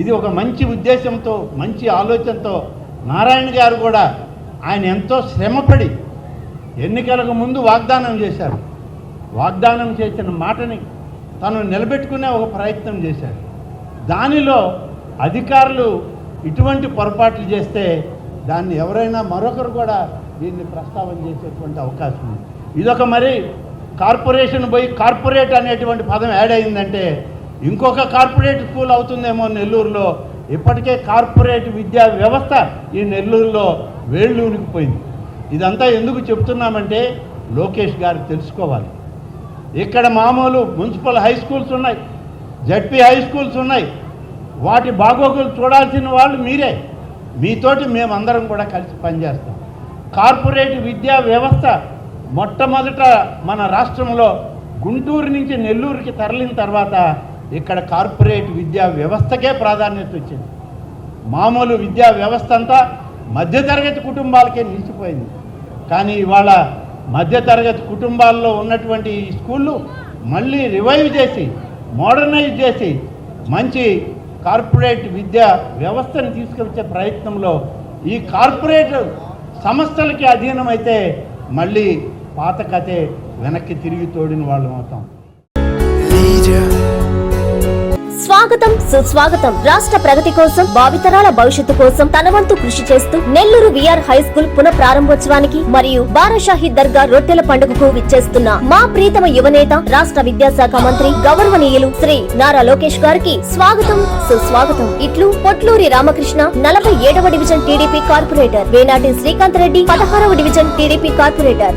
ఇది ఒక మంచి ఉద్దేశంతో మంచి ఆలోచనతో నారాయణ గారు కూడా ఆయన ఎంతో శ్రమపడి ఎన్నికలకు ముందు వాగ్దానం చేశారు. వాగ్దానం చేసిన మాటని తను నిలబెట్టుకునే ఒక ప్రయత్నం చేశారు. దానిలో అధికారులు ఇటువంటి పొరపాట్లు చేస్తే దాన్ని ఎవరైనా మరొకరు కూడా దీన్ని ప్రస్తావన చేసేటువంటి అవకాశం ఉంది. ఇదొక మరి కార్పొరేషన్ పోయి కార్పొరేట్ అనేటువంటి పదం యాడ్ అయిందంటే ఇంకొక కార్పొరేట్ స్కూల్ అవుతుందేమో నెల్లూరులో. ఇప్పటికే కార్పొరేట్ విద్యా వ్యవస్థ ఈ నెల్లూరులో వేళ్ళూరికిపోయింది ఇదంతా ఎందుకు చెప్తున్నామంటే లోకేష్ గారు తెలుసుకోవాలి. ఇక్కడ మామూలు మున్సిపల్ హై స్కూల్స్ ఉన్నాయి జడ్పీ హై స్కూల్స్ ఉన్నాయి. వాటి బాగోగులు చూడాల్సిన వాళ్ళు మీరే. మీతోటి మేమందరం కూడా కలిసి పనిచేస్తాం. కార్పొరేట్ విద్యా వ్యవస్థ మొట్టమొదట మన రాష్ట్రంలో గుంటూరు నుంచి నెల్లూరుకి తరలిన తర్వాత ఇక్కడ కార్పొరేట్ విద్యా వ్యవస్థకే ప్రాధాన్యత వచ్చింది. మామూలు విద్యా వ్యవస్థ అంతా మధ్యతరగతి కుటుంబాలకే నిలిచిపోయింది. కానీ ఇవాళ మధ్యతరగతి కుటుంబాల్లో ఉన్నటువంటి ఈ స్కూళ్ళు మళ్ళీ రివైవ్ చేసి మోడర్నైజ్ చేసి మంచి కార్పొరేట్ విద్యా వ్యవస్థను తీసుకొచ్చే ప్రయత్నంలో ఈ కార్పొరేట్ సంస్థలకి అధీనమైతే మళ్ళీ పాత కథే వెనక్కి తిరిగి తోడిన వాళ్ళం అవుతాం. స్వాగతం సుస్వాగతం. రాష్ట్ర ప్రగతి కోసం భావితరాల భవిష్యత్తు కోసం తన వంతు కృషి చేస్తూ నెల్లూరు విఆర్ హై స్కూల్ పునః ప్రారంభోత్సవానికి మరియు బారాషాహి దర్గా రొట్టెల పండుగకు విచ్చేస్తున్న మా ప్రీతమ యువనేత రాష్ట్ర విద్యాశాఖ మంత్రి గౌరవనీయులు శ్రీ నారా లోకేష్ గారికి స్వాగతం సుస్వాగతం. ఇట్లు పొట్లూరి రామకృష్ణ నలభై ఏడవ division TDP corporator. Venati Srikanth Reddy పదహారవ division TDP corporator.